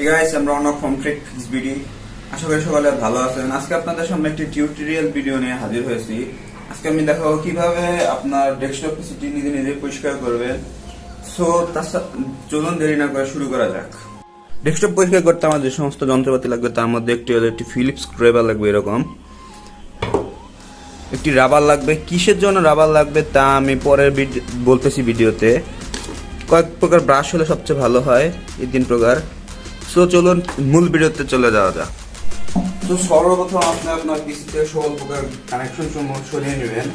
ঠিক আছে আমরা অনেক কমপ্লিট ভিডিও আশা করি সকালে ভালো আছেন। আজকে আপনাদের সামনে একটি টিউটোরিয়াল ভিডিও নিয়ে হাজির হয়েছি। আজকে আমি দেখাবো কীভাবে আপনার ডেস্কটপ পিসিটি নিজে নিজে পরিষ্কার করবেন। সো তার চলুন দেরি না করে শুরু করা যাক। ডেস্কটপ পরিষ্কার করতে আমার যে সমস্ত যন্ত্রপাতি লাগবে, তার মধ্যে একটি হলো একটি ফিলিপস স্ক্রেবার লাগবে এরকম। একটি রাবার লাগবে। কিসের জন্য রাবার লাগবে, তা আমি পরের বলতেছি ভিডিওতে কয়েক প্রকার ব্রাশ হলে সবচেয়ে ভালো হয় এই তিন প্রকার। সো চলুন মূল ভিডিওতে চলে যাওয়া যাক। তো সর্বপ্রথম আপনি আপনার পিসি থেকে সকল প্রকার কানেকশন সমূহ সরিয়ে নেবেন।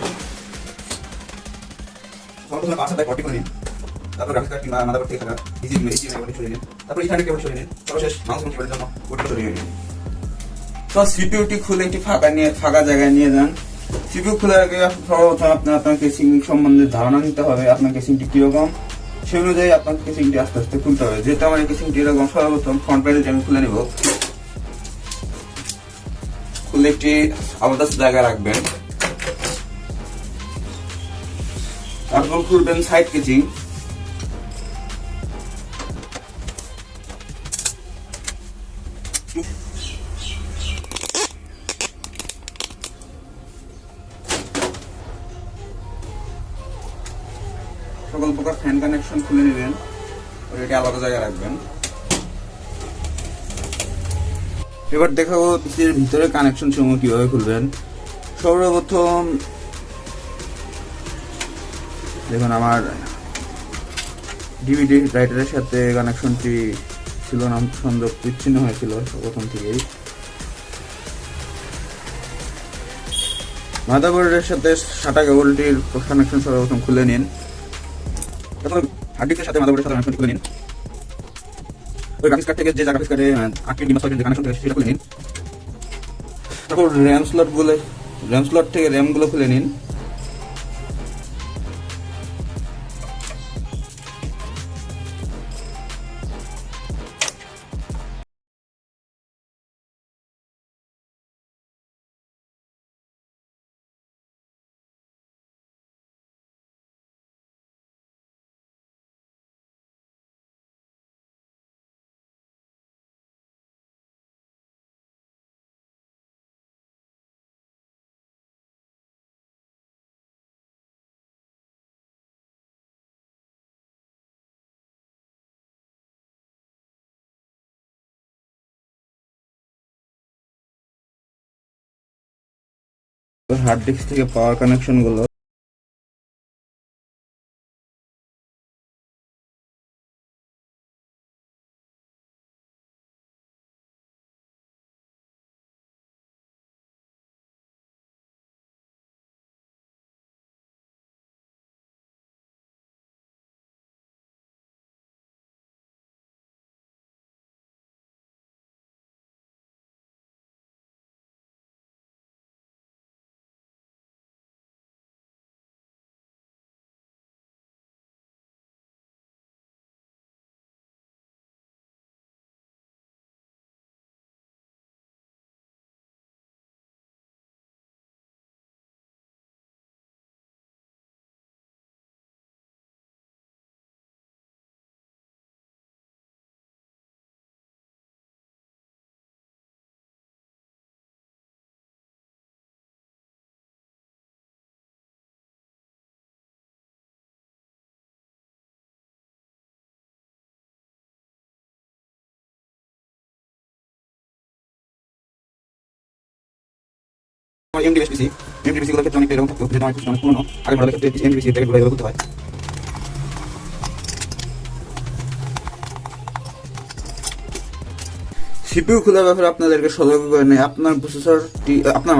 খুলে একটি ফাঁকা নিয়ে, ফাঁকা জায়গায় নিয়ে যান। খোলার আগে সর্বপ্রথম আপনার সম্বন্ধে ধারণা নিতে হবে। আপনার কেসিংটি কীরকম? সেই অনুযায়ী আপনার কেসিংটি আস্তে আস্তে খুলতে হবে। যেহেতু আমার এই কেসিংটি এরকম সর্বপ্রথম ফ্রন্ট প্যানেলটি আমি খুলে নেব, খুলে একটি আলাদা জায়গায় রাখবেন। তারপর খুলবেন সাইড কেচিং সকল প্রকার ফ্যান কানেকশন খুলে নেবেন। এটা আলাদা জায়গায় রাখবেন। এবার দেখাবো পিসির ভিতরে কানেকশন সমূহ কীভাবে খুলবেন। সর্বপ্রথম দেখুন আমার ডিভিডি রাইটারের সাথে কানেকশনটি ছিল না সংযোগ বিচ্ছিন্ন হয়েছিল প্রথম থেকেই। মাদারবোর্ডের সাথে সাটা কেবলটির কানেকশন সর্বপ্রথম খুলে নিন। তারপর হার্ড ডিস্কের সাথে মাদারবোর্ডের সাথে কানেকশন খুলে নিন। ওই গ্রাফিক্স কার্ড থেকে যে গ্রাফিক্স কার্ডে আটটি ডিমাস থাকে সেটা খুলে নিন। তারপর র্যাম স্লট বলে র্যাম স্লট থেকে র্যামগুলো খুলে নিন। হার্ড ডিস্ক থেকে পাওয়ার কানেকশন সিপিইউ খোলার ব্যাপারে আপনাদেরকে সতর্ক করে নেই। আপনার প্রসেসরটি আপনার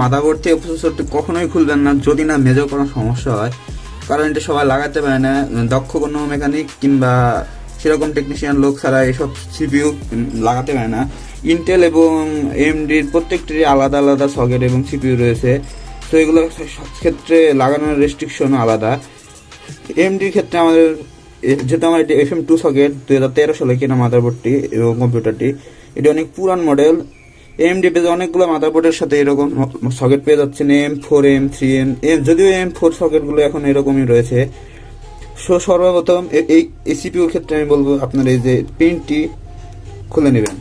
প্রসেসরটি কখনোই খুলবেন না, যদি না মেজর কোনো সমস্যা হয়। কারণ এটা সবাই লাগাতে পারে না। দক্ষ কোনো মেকানিক কিংবা সেরকম টেকনিশিয়ান লোক ছাড়া এসব সিপিইউ লাগাতে পারে না। ইন্টেল এবং এমডির প্রত্যেকটিরই আলাদা আলাদা সকেট এবং সিপিইউ রয়েছে। তো এগুলো ক্ষেত্রে লাগানোর রেস্ট্রিকশনও আলাদা। এমডির ক্ষেত্রে আমাদের যেহেতু আমার এটি এফ এম টু সকেট দু হাজার তেরো সালে কেনা মাদারবোর্ডটি এবং কম্পিউটারটি এটি অনেক পুরান মডেল এমডি বেজে অনেকগুলো মাদারবোর্ডের সাথে এরকম সকেট পেয়ে যাচ্ছেন। M four M three M M যদিও এম ফোর সকেটগুলো এখন এরকমই রয়েছে। সো সর্বপ্রথম এই সিপিউর ক্ষেত্রে আমি বলব আপনার এই যে পিনটি খুলে নেবেন।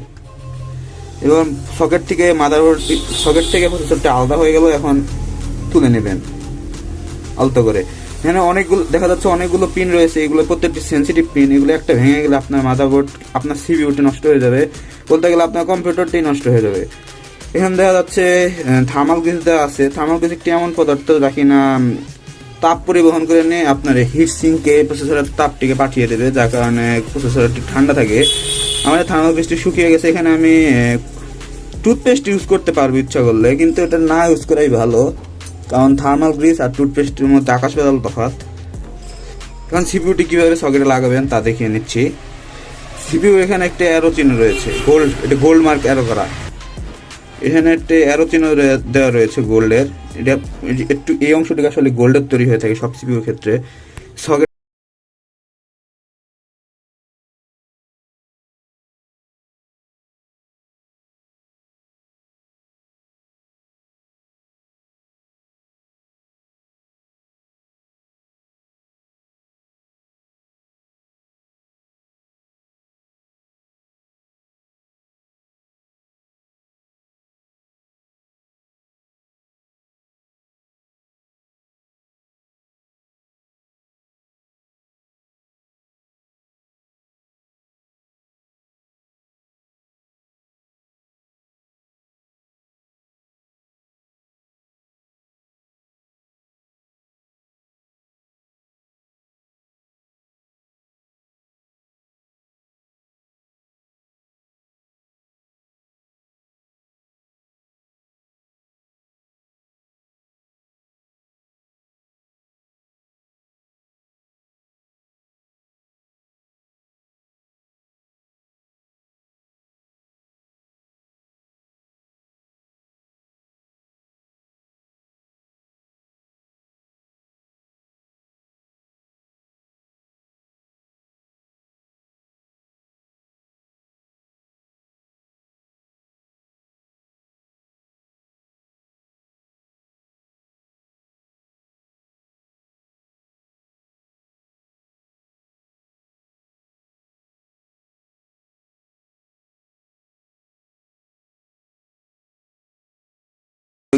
এবং সকেট থেকে মাদারবোর্ড সকেট থেকে প্রসেসরটা আলাদা হয়ে গেল এখন তুলে নেবেন। আলতো করে। এখানে অনেকগুলো দেখা যাচ্ছে অনেকগুলো পিন রয়েছে এগুলো প্রত্যেকটি সেন্সিটিভ পিন এগুলো একটা ভেঙে গেলে আপনার মাদারবোর্ড আপনার সিপিইউটি নষ্ট হয়ে যাবে। বলতে গেলে আপনার কম্পিউটারটি নষ্ট হয়ে যাবে। এখানে দেখা যাচ্ছে থার্মাল গ্রিজ দেওয়া আছে। থার্মাল গ্রিজ একটি এমন পদার্থ কিনা উম, তাপ পরিবহন করে নিয়ে আপনার হিট সিঙ্কে প্রসেসরের তাপটিকে পাঠিয়ে দেবে, যার কারণে প্রসেসরটি ঠান্ডা থাকে। আমাদের থার্মাল গ্রিজটি শুকিয়ে গেছে, এখানে আমি টুথপেস্ট ইউজ করতে পারব ইচ্ছা করলে, কিন্তু এটা না ইউজ করাই ভালো। কারণ থার্মাল গ্রিজ আর টুথপেস্টের মধ্যে আকাশ পাতাল তফাৎ। এখন সিপিউটি কীভাবে সকেটে লাগাবেন তা দেখিয়ে নিচ্ছি। সিপিউ এখানে একটা অ্যারো চিহ্ন রয়েছে গোল্ড এটা গোল্ড মার্ক অ্যারো করা। এখানে একটা অ্যারো চিহ্ন দেওয়া রয়েছে গোল্ডের এটা একটু এই অংশটিকে আসলে গোল্ডের তৈরি হয়ে থাকে সব সিপিউর ক্ষেত্রে। সকেট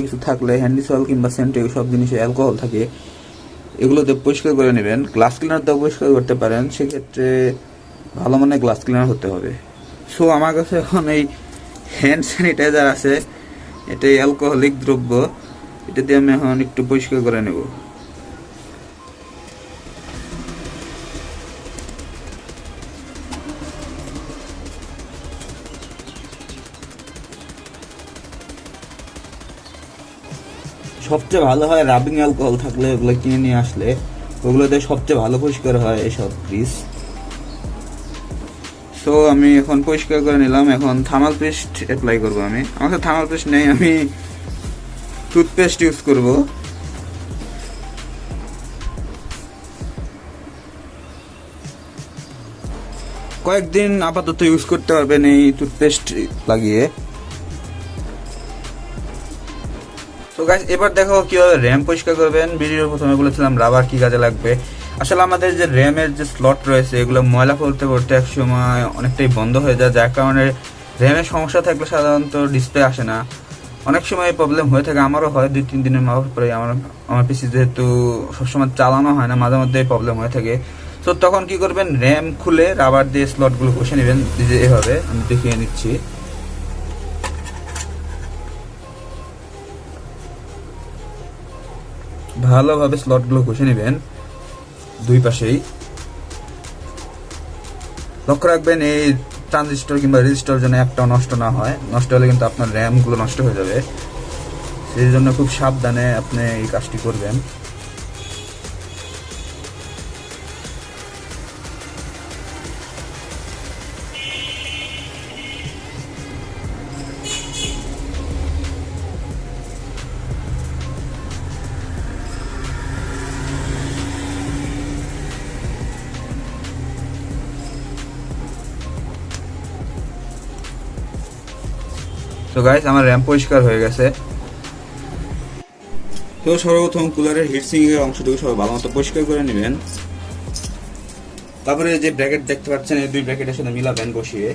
কিছু থাকলে হ্যান্ডি হ্যান্ডিসল কিংবা সেন্টে সব জিনিসে অ্যালকোহল থাকে, এগুলোতে পরিষ্কার করে নেবেন। গ্লাস ক্লিনার দিয়েও পরিষ্কার করতে পারেন, সেক্ষেত্রে ভালো মানে গ্লাস ক্লিনার হতে হবে। সো আমার কাছে এখন এই হ্যান্ড স্যানিটাইজার আছে এটা অ্যালকোহলিক দ্রব্য, এটা দিয়ে আমি এখন একটু পরিষ্কার করে নেব। সবচেয়ে ভালো হয় রাবিং অ্যালকোহল থাকলে ওগুলো কিনে নিয়ে আসলে। ওগুলোতে সবচেয়ে ভালো পরিষ্কার হয় এসব গ্রিস তো আমি এখন পরিষ্কার করে নিলাম। এখন থামাল পেস্ট অ্যাপ্লাই করব আমি। আমার কাছে থামাল পেস্ট নেই, আমি টুথপেস্ট ইউজ করব। কয়েকদিন আপাতত ইউজ করতে পারবেন এই টুথপেস্ট লাগিয়ে। তো গাইস এবার দেখো কীভাবে র্যাম পরিষ্কার করবেন। ভিডিওর প্রথমে বলেছিলাম রাবার কি কাজে লাগবে? আসলে আমাদের যে র্যামের যে স্লট রয়েছে, এগুলো ময়লা পড়তে পড়তে এক সময় অনেকটাই বন্ধ হয়ে যায়। যার কারণে র্যামের সমস্যা থাকলে সাধারণত ডিসপ্লে আসে না। অনেক সময় প্রবলেম হয়ে থাকে। আমারও হয়, দুই, তিন দিনের মাথার পরে আমার আমার পিসি যেহেতু সবসময় চালানো হয় না, মাঝে মধ্যে প্রবলেম হয়ে থাকে। তো তখন কি করবেন? র্যাম খুলে রাবার দিয়ে স্লটগুলো ঘষে নেবেন। এভাবে, আমি দেখিয়ে নিচ্ছি। ভালোভাবে স্লটগুলো ঘষে নেবেন দুই পাশেই। লক্ষ্য রাখবেন, এই ট্রানজিস্টর কিংবা রেজিস্টার যেন একটাও নষ্ট না হয়, নষ্ট হলে কিন্তু আপনার র্যামগুলো নষ্ট হয়ে যাবে। সেই জন্য খুব সাবধানে আপনি এই কাজটি করবেন। তো গাইস আমার র্যাম পরিষ্কার হয়ে গেছে। তো সর্বপ্রথম কুলারের হিটসিংয়ের অংশটুকু সবাই ভালো মতো পরিষ্কার করে নেবেন। তারপরে যে ব্র্যাকেট দেখতে পাচ্ছেন, এই দুই ব্র্যাকেটের সাথে মিলাবেন বসিয়ে।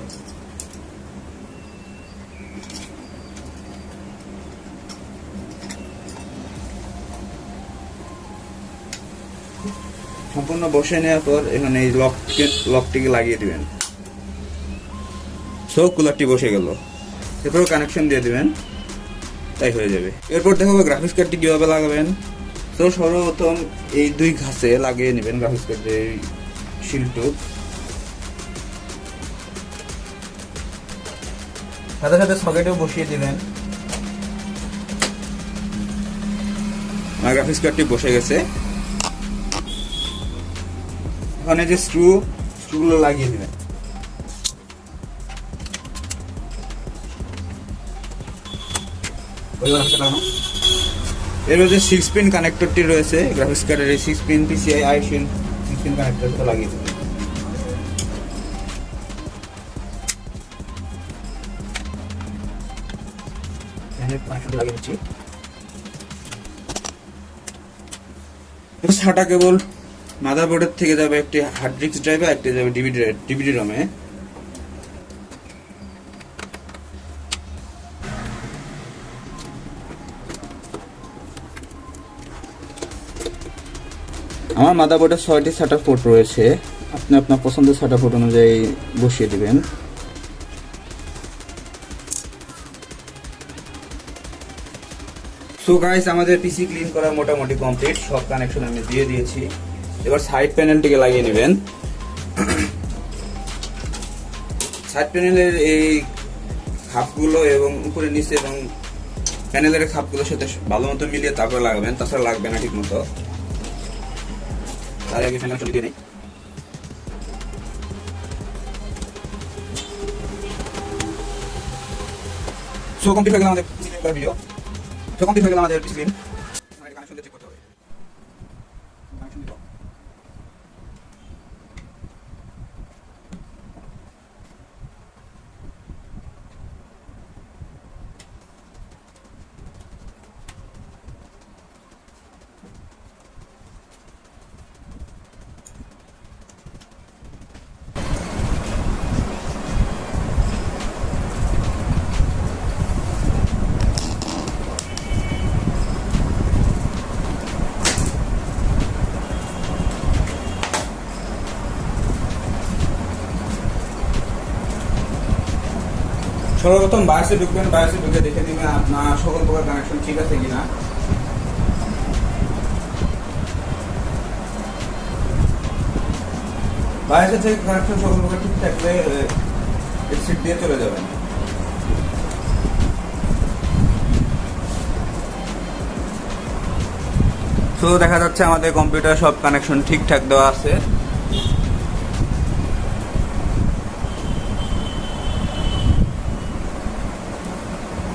সম্পূর্ণ বসে নেওয়ার পর এখানে এই লক লকটিকে লাগিয়ে দিবেন। সো কুলারটি বসে গেল। এরপর কানেকশন দিয়ে দিবেন, তাই হয়ে যাবে। এরপর দেখাবো গ্রাফিক্স কার্ডটি কীভাবে লাগাবেন? তো সর্বপ্রথম এই দুই ঘাসে লাগিয়ে নেবেন গ্রাফিক্স কার্ডের শিলটুক সাথে সাথে সকেটেও বসিয়ে দিবেন। আমার গ্রাফিক্স কার্ডটি বসে গেছে। ওখানে যে স্ক্রু স্ক্রুগুলো লাগিয়ে দিবেন। এর মধ্যে সিক্স পিন কানেক্টরটি রয়েছে গ্রাফিক্স কার্ডের এই six pin PCI I six pin কানেক্টরটা লাগিয়ে দিচ্ছি। সাটা কেবল মাদারবোর্ডের থেকে যাবে একটি হার্ড ডিস্ক ড্রাইভে একটি যাবে ডিভিডি ডিভিডি রমে আমার মাদারবোর্ডে ছয়টি সাটা পোর্ট রয়েছে। আপনি আপনার পছন্দের সাটা পোর্ট অনুযায়ী বসিয়ে দিবেন। সো গাইস আমাদের পিসি ক্লিন করা মোটামুটি কমপ্লিট সব কানেকশন আমি দিয়ে দিয়েছি। এবার সাইড প্যানেলটিকে লাগিয়ে নেবেন। সাইড প্যানেলের এই খাপগুলো এবং উপরে নিচে এবং প্যানেলের খাপগুলোর সাথে ভালো মতো মিলিয়ে তারপরে লাগাবেন। তাছাড়া লাগবে না ঠিক মতো তার আগে প্যানেল দিয়ে দিই। সো কমপ্লিট হয়ে গেল আমাদের ভিডিও সো কমপ্লিট হয়ে গেল আমাদের স্ক্রিন কানেকশন চেক করতে সর্বপ্রথম বায়োসে ঢুকবেন বায়োসে ঢুকে দেখে দিবেন আপনার সকল প্রকার কানেকশন ঠিক আছে কিনা। বায়োসে থেকে কানেকশন সকল প্রকার ঠিক থাকলে এক্সিট দিয়ে চলে যাবেন। তো দেখা যাচ্ছে আমাদের কম্পিউটার সব কানেকশন ঠিকঠাক দেওয়া আছে।